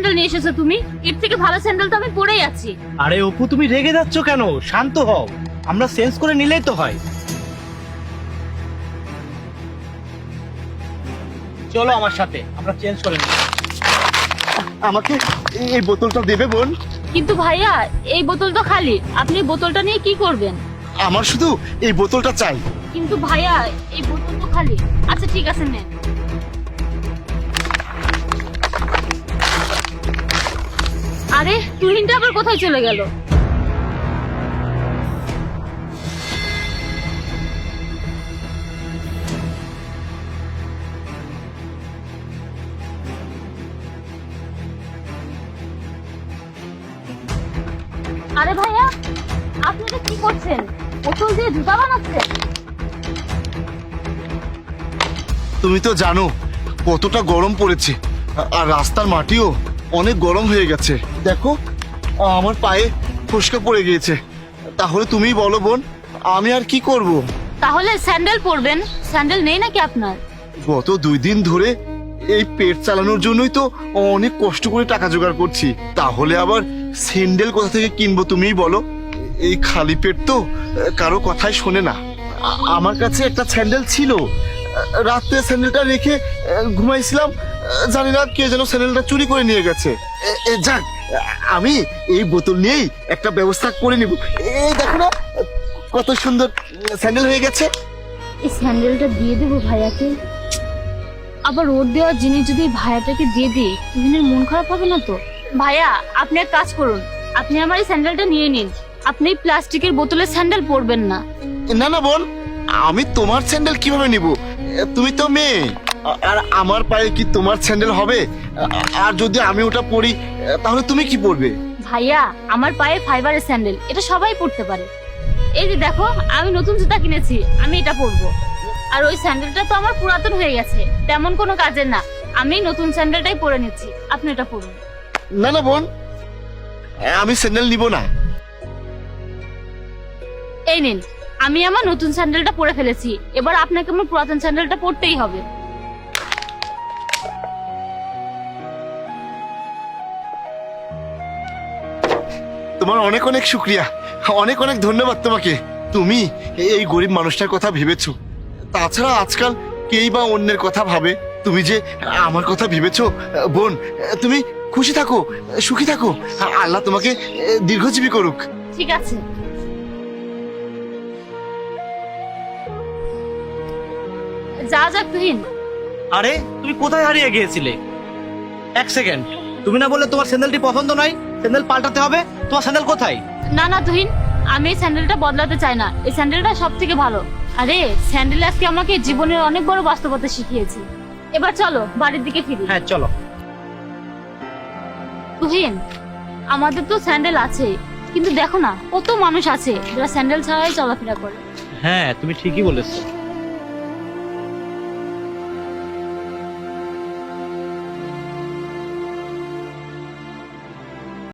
Sandal নিয়ে এসেছ তুমি? এর থেকে ভালো স্যান্ডেল তো আমি পরেই আছি। আরে অপু তুমি রেগে যাচ্ছ কেন? শান্ত হও। আমরা চেঞ্জ করে নিলেই তো হয়। চলো আমার সাথে আমরা চেঞ্জ করে নিই। আমাকে এই বোতলটা দেবে বোন? কিন্তু ভাইয়া এই বোতল তো খালি। আপনি বোতলটা নিয়ে কি করবেন? আমার শুধু এই বোতলটা চাই। কিন্তু ভাইয়া এই বোতল তো খালি। আচ্ছা ঠিক আছে নেন। আরে তুহিনটা আবার কোথায় চলে গেল? আরে ভাইয়া, আপনি কি করছেন? বোতল দিয়ে জুতা বানাচ্ছেন? তুমি তো জানো, কতটা গরম পড়েছে, আর রাস্তার মাটিও। অনেক গরম হয়ে গেছে। দেখো আমার পায়ে ফসকা পড়ে গিয়েছে। তাহলে তুমিই বলো বোন আমি আর কি করব? তাহলে স্যান্ডেল পরবেন। স্যান্ডেল নেই নাকি আপনার? গত দুই দিন ধরে এই পেট চালানোর জন্যই তো অনেক কষ্ট করে টাকা জোগাড় করছি। তাহলে আবার স্যান্ডেল কোথা থেকে কিনবো তুমিই বলো? এই খালি পেট তো কারও কথাই শোনে না। আমার কাছে একটা স্যান্ডেল ছিল। রাত্রে স্যান্ডেলটা রেখে ঘুমাইছিলাম। জানি না কে যেন স্যান্ডেলটা চুরি করে নিয়ে গেছে। যাক আমি এই বোতল নিয়েই একটা ব্যবস্থা করে নিব। এই দেখো না কত সুন্দর স্যান্ডেল হয়ে গেছে। এই স্যান্ডেলটা দিয়ে দেবো ভাইয়াকে। আবার ওর দেওয়া জিনিস যদি ভাইয়াটাকে দিয়ে দিই তুহিনের মন খারাপ হবে না তো? ভাইয়া আপনি এক কাজ করুন। আপনি আমার এই স্যান্ডেলটা নিয়ে নিন। আপনি এই প্লাস্টিকের বোতলের স্যান্ডেল পরবেন না। না না বোন আমি তোমার স্যান্ডেল কীভাবে নিব? তুমি তো মেয়ে। আর আমার পায়ে কি তোমার স্যান্ডেল হবে? আর যদি আমি ওটা পরি তাহলে তুমি কি পরবে? ভাইয়া আমার পায়ে ফাইবারের স্যান্ডেল এটা সবাই পরতে পারে। এই যে দেখো আমি নতুন জুতা কিনেছি আমি এটা পরবো। আর ওই স্যান্ডেলটা তো আমার পুরাতন হয়ে গেছে তেমন কোনো কাজের না। আমি নতুন স্যান্ডেলটাই পরে নিচ্ছি আপনি এটা পরুন। না না বোন আমি স্যান্ডেল নিব না। এই নিন আমি আমার নতুন স্যান্ডেলটা পরে ফেলেছি এবার আপনাকে আমার পুরাতন স্যান্ডেলটা পরতেই হবে। তোমার অনেক অনেক শুক্রিয়া। অনেক অনেক ধন্যবাদ তোমাকে। তুমি এই গরিব মানুষটার কথা ভেবেছো। তাছাড়া আজকাল কেই বা অন্যের কথা ভাবে। তুমি যে আমার কথা ভেবেছো বোন তুমি খুশি থাকো সুখী থাকো। আল্লাহ তোমাকে দীর্ঘজীবী করুক। ঠিক আছে। যা যাক তুহিন। আরে তুমি কোথায় হারিয়ে গিয়েছিলে? এক সেকেন্ড। তুমি না বললে তোমার স্যান্ডেলটি পছন্দ নয়? স্যান্ডেল পাল্টাতে হবে? তোমার স্যান্ডেল কোথায়? না না তুহিন আমি এই স্যান্ডেলটা বদলাতে চাই না। এই স্যান্ডেলটা সব থেকে ভালো। আরে স্যান্ডেল আজকে আমাকে জীবনের অনেক বড় বাস্তবতা শিখিয়েছে। এবার চলো বাড়ির দিকে ফিরি। হ্যাঁ চলো। তুহিন আমাদের তো স্যান্ডেল আছে কিন্তু দেখো না কত মানুষ আছে যারা স্যান্ডেল ছাড়াই চলাফেরা করে। হ্যাঁ তুমি ঠিকই বলেছ।